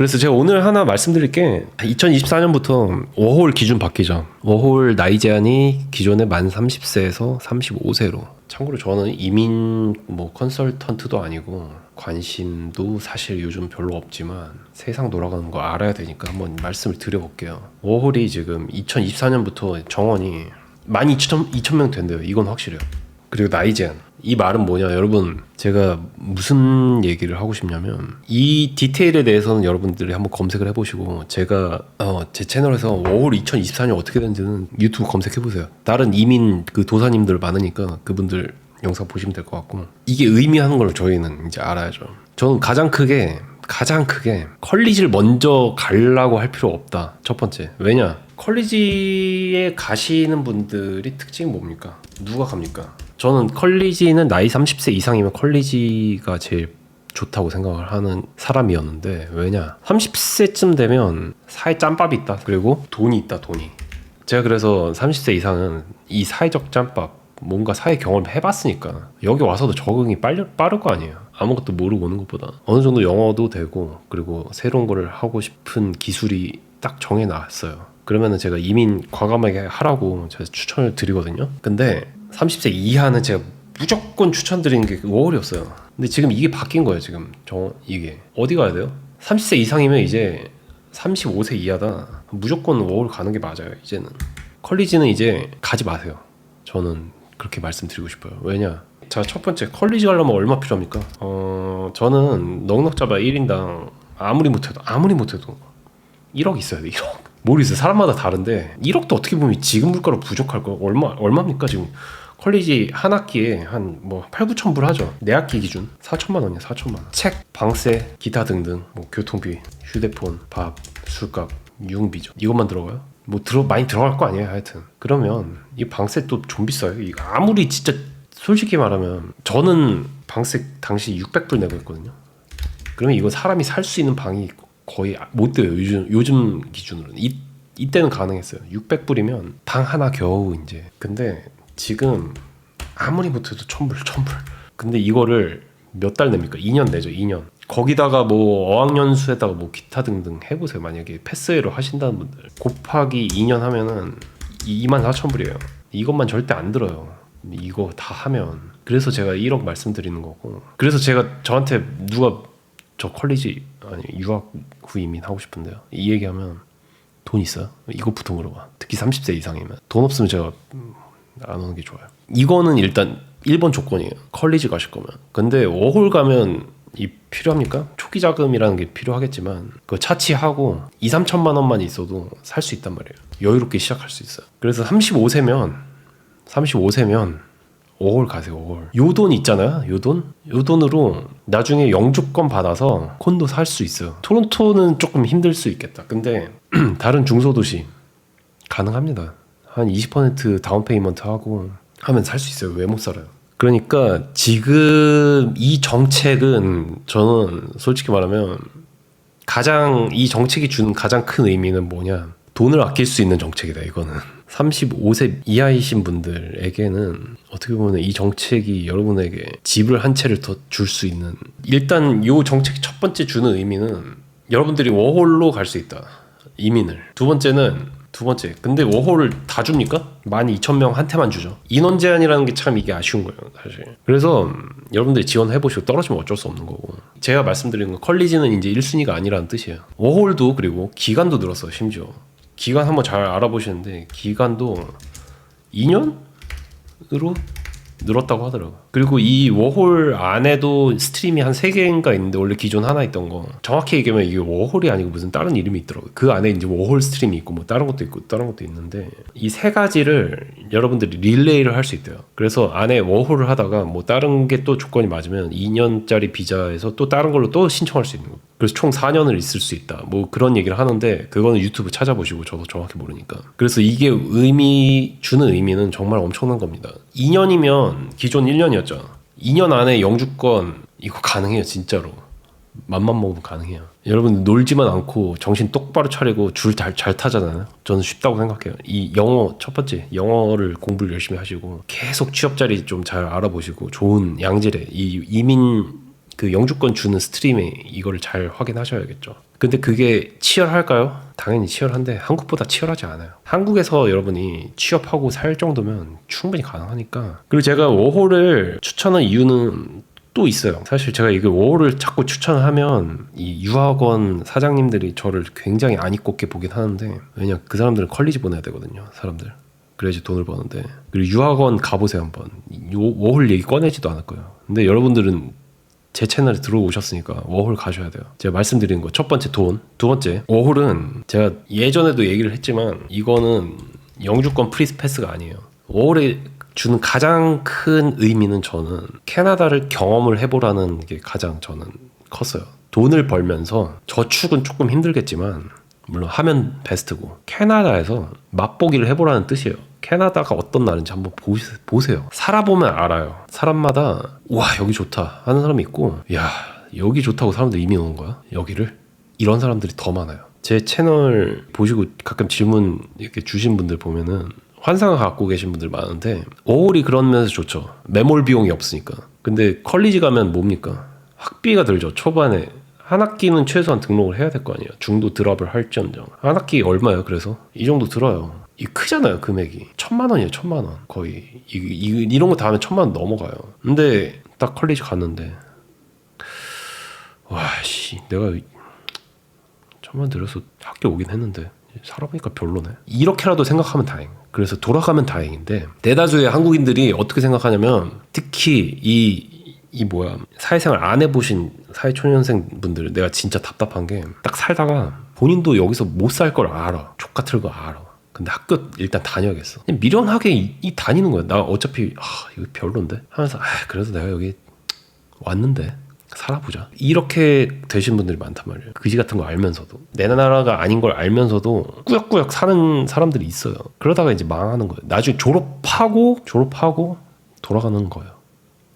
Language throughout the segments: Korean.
그래서 제가 오늘 하나 말씀드릴 게 2024년부터 워홀 기준 바뀌죠. 워홀 나이 제한이 기존에 만 30세에서 35세로. 참고로 저는 이민 뭐 컨설턴트도 아니고 관심도 사실 요즘 별로 없지만 세상 돌아가는 거 알아야 되니까 한번 말씀을 드려볼게요. 워홀이 지금 2024년부터 정원이 12,000 2,000명 된대요. 이건 확실해요. 그리고 나이 제한. 이 말은 뭐냐, 여러분. 제가 무슨 얘기를 하고 싶냐면 이 디테일에 대해서는 여러분들이 한번 검색을 해보시고 제가 어, 제 채널에서 워홀 2024년 어떻게 되는지는 유튜브 검색해 보세요. 다른 이민 그 도사님들 많으니까 그분들 영상 보시면 될 것 같고 이게 의미하는 걸 저희는 이제 알아야죠. 저는 가장 크게 가장 크게 컬리지를 먼저 가려고 할 필요 없다. 첫 번째. 왜냐? 컬리지에 가시는 분들이 특징이 뭡니까? 누가 갑니까? 저는 컬리지는 나이 30세 이상이면 컬리지가 제일 좋다고 생각을 하는 사람이었는데 왜냐? 30세쯤 되면 사회 짬밥이 있다. 그리고 돈이 있다. 돈이. 제가 그래서 30세 이상은 이 사회적 짬밥 뭔가 사회 경험을 해봤으니까 여기 와서도 적응이 빨리, 빠를 거 아니에요. 아무것도 모르고 오는 것보다 어느 정도 영어도 되고 그리고 새로운 거를 하고 싶은 기술이 딱 정해 놨어요. 그러면은 제가 이민 과감하게 하라고 제가 추천을 드리거든요. 근데 30세 이하는 제가 무조건 추천드리는 게 워홀이었어요. 근데 지금 이게 바뀐 거예요. 지금 저 이게 어디 가야 돼요? 30세 이상이면 이제 35세 이하다. 무조건 워홀 가는 게 맞아요. 이제는 컬리지는 이제 가지 마세요. 저는 그렇게 말씀드리고 싶어요. 왜냐? 자, 첫 번째 컬리지 가려면 얼마 필요합니까? 어, 저는 넉넉 잡아 1인당 아무리 못해도 아무리 못해도 1억 있어야 돼. 1억. 모르겠어요. 사람마다 다른데 1억도 어떻게 보면 지금 물가로 부족할 거 얼마 얼마입니까 지금? 컬리지 한 학기에 한 뭐 8, 9천 불 하죠. 내 학기 기준 4천만 원이야, 4천만 원. 책, 방세, 기타 등등 뭐 교통비, 휴대폰, 밥, 술값, 유흥비죠. 이것만 들어가요? 뭐 들어 많이 들어갈 거 아니에요, 하여튼. 그러면 이 방세 또 좀 비싸요. 이거 아무리 진짜 솔직히 말하면 저는 방세 당시 600불 내고 했거든요. 그러면 이거 사람이 살 수 있는 방이 거의 못 돼요. 요즘 요즘 기준으로는 이 이때는 가능했어요. 600불이면 방 하나 겨우 이제. 근데 지금 아무리 못해도 1000불, 1000불. 근데 이거를 몇 달 냅니까? 2년 내죠, 2년. 거기다가 뭐 어학연수에다가 뭐 기타 등등 해보세요. 만약에 패스웨이로 하신다는 분들 곱하기 2년 하면은 2만 4천 불이에요. 이것만 절대 안 들어요. 이거 다 하면 그래서 제가 1억 말씀드리는 거고 그래서 제가 저한테 누가 저 컬리지 아니 유학 후 이민 하고 싶은데요. 이 얘기하면 돈 있어요? 이것부터 물어봐. 특히 30세 이상이면 돈 없으면 제가 음, 안 오는 게 좋아요. 이거는 일단 1번 조건이에요. 컬리지 가실 거면. 근데 워홀 가면 이 필요합니까? 초기 자금이라는 게 필요하겠지만 그 차치하고 2, 3천만 원만 있어도 살 수 있단 말이에요. 여유롭게 시작할 수 있어요. 그래서 35세면 35세면 5월 가세요, 5월. 요 돈 있잖아요, 요 돈? 요 돈으로 나중에 영주권 받아서 콘도 살 수 있어요. 토론토는 조금 힘들 수 있겠다. 근데 다른 중소도시 가능합니다. 한 20% 다운 페이먼트 하고 하면 살 수 있어요. 왜 못 살아요? 그러니까 지금 이 정책은 저는 솔직히 말하면 가장 이 정책이 주는 가장 큰 의미는 뭐냐? 돈을 아낄 수 있는 정책이다. 이거는 35세 이하이신 분들에게는 어떻게 보면 이 정책이 여러분에게 집을 한 채를 더 줄 수 있는 일단 요 정책 첫 번째 주는 의미는 여러분들이 워홀로 갈 수 있다. 이민을 두 번째는 두 번째. 근데 워홀을 다 줍니까? 12,000명 한테만 주죠. 인원 제한이라는 게 참 이게 아쉬운 거예요, 사실. 그래서 음, 여러분들이 지원해 보시고 떨어지면 어쩔 수 없는 거고. 제가 말씀드리는 건 컬리지는 이제 1순위가 아니라는 뜻이에요. 워홀도 그리고 기간도 늘었어요, 심지어. 기간 한번 잘 알아보시는데 기간도 2년으로 늘었다고 하더라고. 그리고 이 워홀 안에도 스트림이 한 3개인가 있는데 원래 기존 하나 있던 거. 정확히 얘기하면 이게 워홀이 아니고 무슨 다른 이름이 있더라고요. 그 안에 이제 워홀 스트림이 있고 뭐 다른 것도 있고 다른 것도 있는데 이 세 가지를 여러분들이 릴레이를 할 수 있대요. 그래서 안에 워홀을 하다가 뭐 다른 게 또 조건이 맞으면 2년짜리 비자에서 또 다른 걸로 또 신청할 수 있는 거. 그래서 총 4년을 있을 수 있다. 뭐 그런 얘기를 하는데 그거는 유튜브 찾아보시고 저도 정확히 모르니까. 그래서 이게 의미 주는 의미는 정말 엄청난 겁니다. 2년이면 기존 1년이 었잖아. 2년 안에 영주권 이거 가능해요, 진짜로. 맘만 먹으면 가능해요. 여러분 놀지만 않고 정신 똑바로 차리고 줄 잘 잘 타잖아요. 저는 쉽다고 생각해요. 이 영어 첫 번째 영어를 공부를 열심히 하시고 계속 취업 자리 좀 잘 알아보시고 좋은 양질의 이 이민 그 영주권 주는 스트림에 이거를 잘 확인하셔야겠죠. 근데 그게 치열할까요? 당연히 치열한데 한국보다 치열하지 않아요. 한국에서 여러분이 취업하고 살 정도면 충분히 가능하니까. 그리고 제가 워홀을 추천한 이유는 또 있어요. 사실 제가 이게 워홀을 자꾸 추천하면 이 유학원 사장님들이 저를 굉장히 안 이꼽게 보긴 하는데 왜냐 그 사람들은 컬리지 보내야 되거든요. 사람들. 그래야지 돈을 버는데 그리고 유학원 가보세요 한번 요 워홀 얘기 꺼내지도 않을 거예요. 근데 여러분들은 제 채널에 들어오셨으니까 워홀 가셔야 돼요. 제가 말씀드리는 거 첫 번째 돈, 두 번째 워홀은 제가 예전에도 얘기를 했지만 이거는 영주권 프리스패스가 아니에요. 워홀에 주는 가장 큰 의미는 저는 캐나다를 경험을 해보라는 게 가장 저는 컸어요. 돈을 벌면서 저축은 조금 힘들겠지만 물론 하면 베스트고 캐나다에서 맛보기를 해보라는 뜻이에요. 캐나다가 어떤 나라인지 한번 보세요. 살아보면 알아요. 사람마다 와 여기 좋다 하는 사람이 있고 야 여기 좋다고 사람들 이미 오는 거야 여기를 이런 사람들이 더 많아요. 제 채널 보시고 가끔 질문 이렇게 주신 분들 보면은 환상을 갖고 계신 분들 많은데 오홀이 그런 면에서 좋죠. 매몰 비용이 없으니까. 근데 컬리지 가면 뭡니까? 학비가 들죠. 초반에 한 학기는 최소한 등록을 해야 될 거 아니에요. 중도 드랍을 할지언정. 한 학기 얼마예요? 그래서 이 정도 들어요. 이 크잖아요 금액이. 천만 원이에요 천만 원. 거의. 이, 이, 이런 거 다 하면 천만 원 넘어가요. 근데 딱 컬리지 갔는데. 와씨 내가 천만 원 들여서 학교 오긴 했는데 살아보니까 별로네. 이렇게라도 생각하면 다행. 그래서 돌아가면 다행인데 대다수의 한국인들이 어떻게 생각하냐면 특히 이이 뭐야. 사회생활 안 해보신 사회초년생 분들 내가 진짜 답답한 게 딱 살다가 본인도 여기서 못 살 걸 알아. 족 같을 거 알아 근데 학교 일단 다녀야겠어. 미련하게 이, 이 다니는 거야. 나 어차피 아 이거 별론데? 하면서 아 그래도 내가 여기 왔는데 살아보자. 이렇게 되신 분들이 많단 말이에요. 그지 같은 거 알면서도. 내 나라가 아닌 걸 알면서도 꾸역꾸역 사는 사람들이 있어요. 그러다가 이제 망하는 거예요. 나중에 졸업하고 졸업하고 돌아가는 거예요.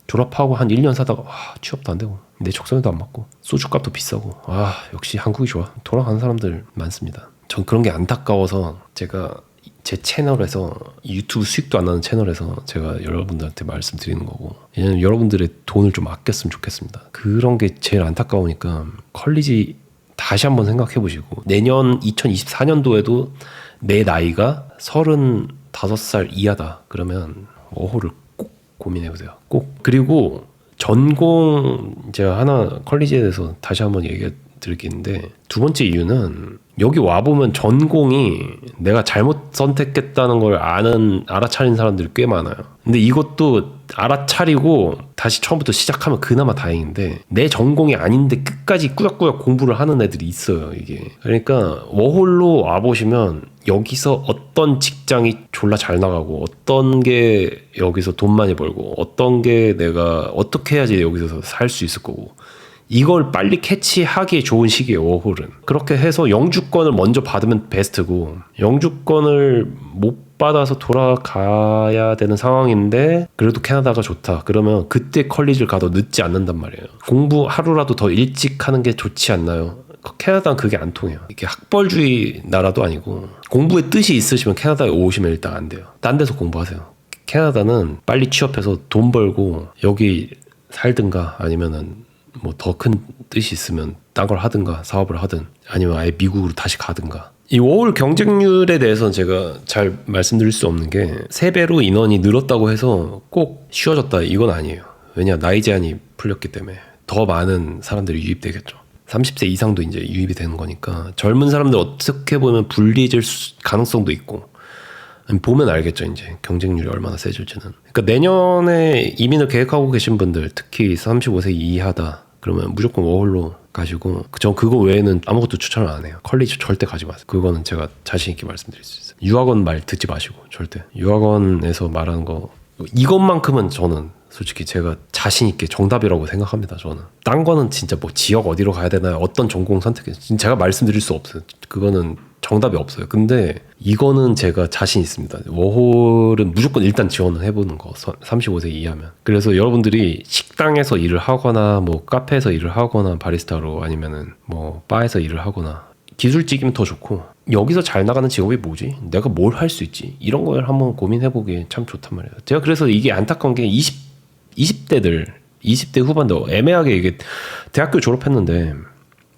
졸업하고 한 1년 사다가 와 취업도 안 되고 내 적성에도 안 맞고 소주값도 비싸고 아 역시 한국이 좋아. 돌아가는 사람들 많습니다 전 그런 게 안타까워서 제가 제 채널에서 유튜브 수익도 안 나는 채널에서 제가 여러분들한테 말씀드리는 거고 왜냐면 여러분들의 돈을 좀 아꼈으면 좋겠습니다 그런 게 제일 안타까우니까 컬리지 다시 한번 생각해 보시고 내년 2024년도에도 내 나이가 35살 이하다 그러면 어호를 꼭 고민해 보세요. 꼭 그리고 전공 제가 하나 컬리지에 대해서 다시 한번 얘기해 있는데 두 번째 이유는 여기 와 보면 전공이 내가 잘못 선택했다는 걸 아는 알아차린 사람들이 꽤 많아요. 근데 이것도 알아차리고 다시 처음부터 시작하면 그나마 다행인데 내 전공이 아닌데 끝까지 꾸역꾸역 공부를 하는 애들이 있어요 이게 그러니까 워홀로 와 보시면 여기서 어떤 직장이 졸라 잘 나가고 어떤 게 여기서 돈 많이 벌고 어떤 게 내가 어떻게 해야지 여기서 살 수 있을 거고 이걸 빨리 캐치하기에 좋은 시기예요 워홀은. 그렇게 해서 영주권을 먼저 받으면 베스트고 영주권을 못 받아서 돌아가야 되는 상황인데 그래도 캐나다가 좋다. 그러면 그때 컬리지를 가도 늦지 않는단 말이에요. 공부 하루라도 더 일찍 하는 게 좋지 않나요? 캐나다는 그게 안 통해요. 이게 학벌주의 나라도 아니고 공부에 뜻이 있으시면 캐나다에 오시면 일단 안 돼요. 딴 데서 공부하세요. 캐나다는 빨리 취업해서 돈 벌고 여기 살든가 아니면은 뭐 더 큰 뜻이 있으면 딴 걸 하든가 사업을 하든 아니면 아예 미국으로 다시 가든가. 이 워홀 경쟁률에 대해서는 제가 잘 말씀드릴 수 없는 게 세 배로 인원이 늘었다고 해서 꼭 쉬워졌다 이건 아니에요. 왜냐 나이 제한이 풀렸기 때문에 더 많은 사람들이 유입되겠죠. 30세 이상도 이제 유입이 되는 거니까 젊은 사람들 어떻게 보면 불리해질 수- 가능성도 있고 보면 알겠죠 이제 경쟁률이 얼마나 세질지는. 그러니까 내년에 이민을 계획하고 계신 분들 특히 35세 이하다 그러면 무조건 워홀로 가시고 전 그거 외에는 아무것도 추천을 안 해요. 컬리지 절대 가지 마세요. 그거는 제가 자신 있게 말씀드릴 수 있어요. 유학원 말 듣지 마시고 절대. 유학원에서 말하는 거 이것만큼은 저는 솔직히 제가 자신 있게 정답이라고 생각합니다. 저는 딴 거는 진짜 뭐 지역 어디로 가야 되나 어떤 전공 선택해 제가 말씀드릴 수 없어요. 그거는 정답이 없어요. 근데 이거는 제가 자신 있습니다. 워홀은 무조건 일단 지원을 해보는 거 35세 이하면. 그래서 여러분들이 식당에서 일을 하거나 뭐 카페에서 일을 하거나 바리스타로 아니면은 뭐 바에서 일을 하거나 기술직이면 더 좋고 여기서 잘 나가는 직업이 뭐지? 내가 뭘 할 수 있지? 이런 걸 한번 고민해보기에 참 좋단 말이에요. 제가 그래서 이게 안타까운 게 20, 20대들 20대 후반대 애매하게 이게 대학교 졸업했는데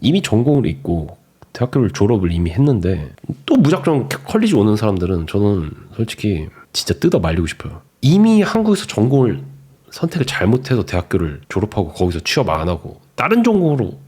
이미 전공을 있고 대학교를 졸업을 이미 했는데 또 무작정 컬리지 오는 사람들은 저는 솔직히 진짜 뜯어 말리고 싶어요. 이미 한국에서 전공을 선택을 잘못해서 대학교를 졸업하고 거기서 취업 안 하고 다른 전공으로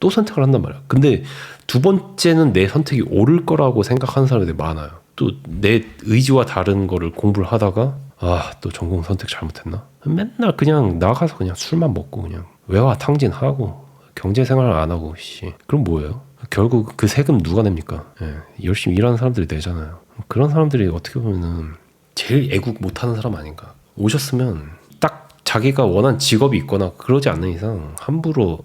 또 선택을 한단 말이야. 근데 두 번째는 내 선택이 옳을 거라고 생각하는 사람들이 많아요. 또 내 의지와 다른 거를 공부를 하다가 아 또 전공 선택 잘못했나? 맨날 그냥 나가서 그냥 술만 먹고 그냥 외화 탕진하고 경제 생활을 안 하고 씨 그럼 뭐예요? 결국 그 세금 누가 냅니까? 예, 열심히 일하는 사람들이 내잖아요. 그런 사람들이 어떻게 보면은 제일 애국 못하는 사람 아닌가? 오셨으면 딱 자기가 원한 직업이 있거나 그러지 않는 이상 함부로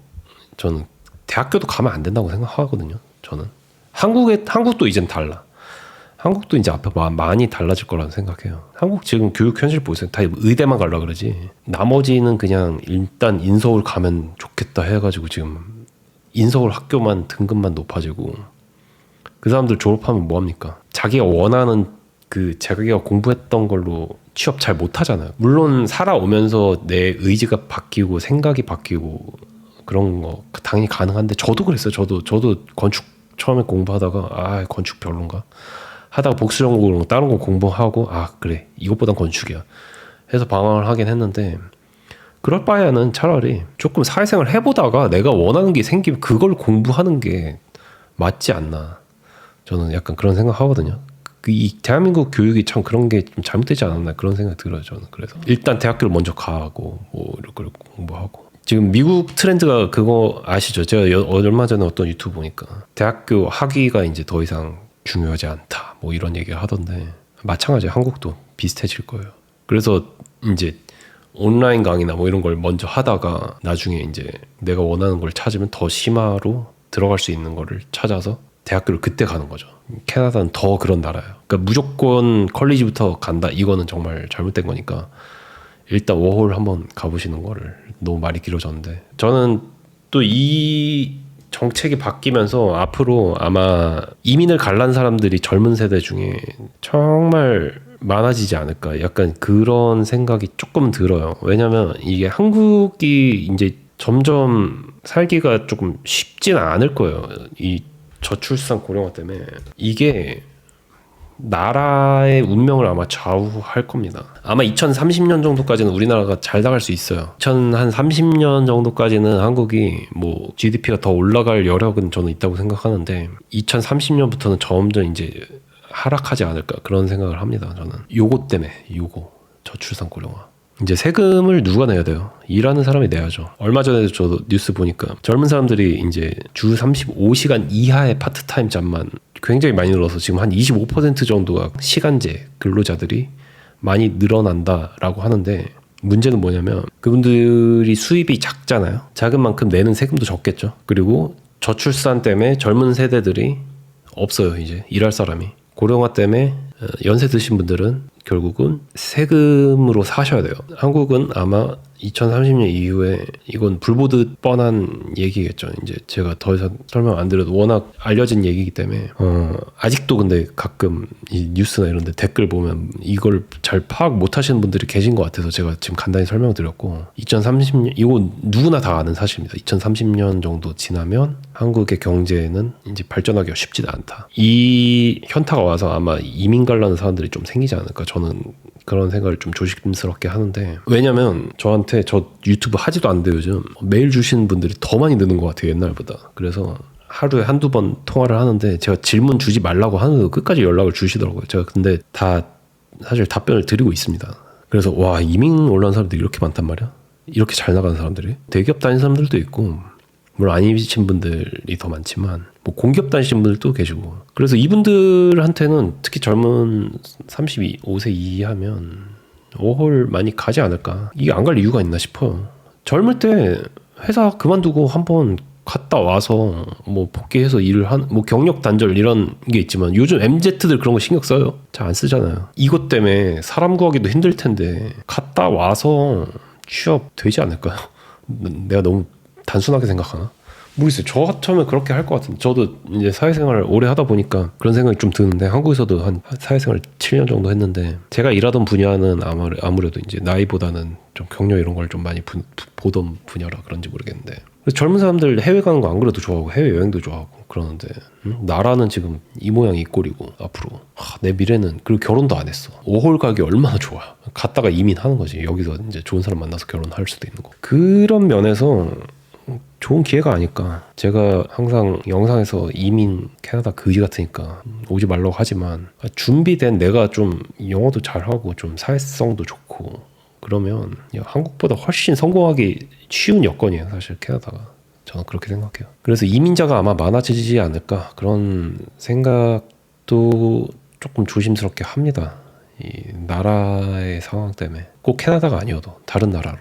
저는 대학교도 가면 안 된다고 생각하거든요. 저는 한국에 한국도 이젠 달라. 한국도 이제 앞에 마- 많이 달라질 거라고 생각해요. 한국 지금 교육 현실 보세요. 다 의대만 갈라 그러지. 나머지는 그냥 일단 인서울 가면 좋겠다 해가지고 지금 인서울 학교만 등급만 높아지고 그 사람들 졸업하면 뭐 합니까? 자기가 원하는 그 자기가 공부했던 걸로 취업 잘 못하잖아요. 물론 살아오면서 내 의지가 바뀌고 생각이 바뀌고 그런 거 당연히 가능한데 저도 그랬어요. 저도 저도 건축 처음에 공부하다가 아 건축 별론가 하다가 복수 전공으로 다른 거 공부하고 아 그래. 이것보단 건축이야. 해서 방황을 하긴 했는데 그럴 바에는 차라리 조금 사회생활 해보다가 내가 원하는 게 생기면 그걸 공부하는 게 맞지 않나. 저는 약간 그런 생각 하거든요. 그이 대한민국 교육이 참 그런 게 좀 잘못되지 않았나 그런 생각 들어요 저는. 그래서 일단 대학교를 먼저 가고 뭐 이렇게 공부하고. 지금 미국 트렌드가 그거 아시죠? 제가 여- 얼마 전에 어떤 유튜브 보니까 대학교 학위가 이제 더 이상 중요하지 않다 뭐 이런 얘기를 하던데 마찬가지 한국도 비슷해질 거예요. 그래서 이제 온라인 강의나 뭐 이런 걸 먼저 하다가 나중에 이제 내가 원하는 걸 찾으면 더 심화로 들어갈 수 있는 거를 찾아서 대학교를 그때 가는 거죠. 캐나다는 더 그런 나라예요. 그러니까 무조건 컬리지부터 간다. 이거는 정말 잘못된 거니까 일단 워홀 한번 가보시는 거를 너무 말이 길어졌는데 저는 또 이 정책이 바뀌면서 앞으로 아마 이민을 갈란 사람들이 젊은 세대 중에 정말 많아지지 않을까. 약간 그런 생각이 조금 들어요. 왜냐면 이게 한국이 이제 점점 살기가 조금 쉽지는 않을 거예요. 이 저출산 고령화 때문에. 이게 나라의 운명을 아마 좌우할 겁니다. 아마 2030년 정도까지는 우리나라가 잘 나갈 수 있어요. 2030년 정도까지는 한국이 뭐 GDP가 더 올라갈 여력은 저는 있다고 생각하는데 2030년부터는 점점 이제 하락하지 않을까 그런 생각을 합니다. 저는 요거 때문에 요거 저출산 고령화. 이제 세금을 누가 내야 돼요? 일하는 사람이 내야죠. 얼마 전에도 저도 뉴스 보니까 젊은 사람들이 이제 주 35시간 이하의 파트타임 잡만 굉장히 많이 늘어서 지금 한 25% 정도가 시간제 근로자들이 많이 늘어난다라고 하는데 문제는 뭐냐면 그분들이 수입이 작잖아요. 작은 만큼 내는 세금도 적겠죠. 그리고 저출산 때문에 젊은 세대들이 없어요 이제 일할 사람이 고령화 때문에 어, 연세 드신 분들은 결국은 세금으로 사셔야 돼요. 한국은 아마 2030년 이후에 이건 불보듯 뻔한 얘기겠죠. 이제 제가 더 이상 설명 안 드려도 워낙 알려진 얘기이기 때문에 어, 아직도 근데 가끔 이 뉴스나 이런 데 댓글 보면 이걸 잘 파악 못 하시는 분들이 계신 것 같아서 제가 지금 간단히 설명을 드렸고 2030년 이거 누구나 다 아는 사실입니다. 2030년 정도 지나면 한국의 경제는 이제 발전하기가 쉽지가 않다. 이 현타가 와서 아마 이민 갈라는 사람들이 좀 생기지 않을까 저는 그런 생각을 좀 조심스럽게 하는데 왜냐면 저한테 저 유튜브 하지도 않는데 요즘 메일 주시는 분들이 더 많이 느는 것 같아요 옛날보다. 그래서 하루에 한두 번 통화를 하는데 제가 질문 주지 말라고 하는데도 끝까지 연락을 주시더라고요. 제가 근데 다 사실 답변을 드리고 있습니다. 그래서 와 이민 올라온 사람들이 이렇게 많단 말이야? 이렇게 잘 나가는 사람들이? 대기업 다니는 사람들도 있고 물론 아니신 분들이 더 많지만 뭐 공기업 다니신 분들도 계시고. 그래서 이분들한테는 특히 젊은 32, 5세 이하면 워홀 많이 가지 않을까. 이게 안 갈 이유가 있나 싶어요. 젊을 때 회사 그만두고 한번 갔다 와서 뭐 복귀해서 일을 한 뭐 경력 단절 이런 게 있지만 요즘 MZ들 그런 거 신경 써요. 잘 안 쓰잖아요. 이것 때문에 사람 구하기도 힘들 텐데 갔다 와서 취업 되지 않을까요? 내가 너무 단순하게 생각하나? 모르겠어요. 저 같으면 그렇게 할 것 같은데. 저도 이제 사회생활 오래 하다 보니까 그런 생각이 좀 드는데 한국에서도 한 사회생활 7년 정도 했는데 제가 일하던 분야는 아무래, 아무래도 이제 나이보다는 좀 경력 이런 걸 좀 많이 부- 부- 보던 분야라 그런지 모르겠는데. 젊은 사람들 해외 가는 거 안 그래도 좋아하고 해외 여행도 좋아하고 그러는데 음? 나라는 지금 이 모양 이 꼴이고 앞으로. 하, 내 미래는 그리고 결혼도 안 했어. 5홀 가기 얼마나 좋아. 갔다가 이민하는 거지. 여기서 이제 좋은 사람 만나서 결혼할 수도 있는 거. 그런 면에서 좋은 기회가 아닐까. 제가 항상 영상에서 이민 캐나다 그지 같으니까 오지 말라고 하지만 준비된 내가 좀 영어도 잘하고 좀 사회성도 좋고 그러면 야, 한국보다 훨씬 성공하기 쉬운 여건이에요. 사실 캐나다가. 저는 그렇게 생각해요. 그래서 이민자가 아마 많아지지 않을까 그런 생각도 조금 조심스럽게 합니다. 이 나라의 상황 때문에 꼭 캐나다가 아니어도 다른 나라로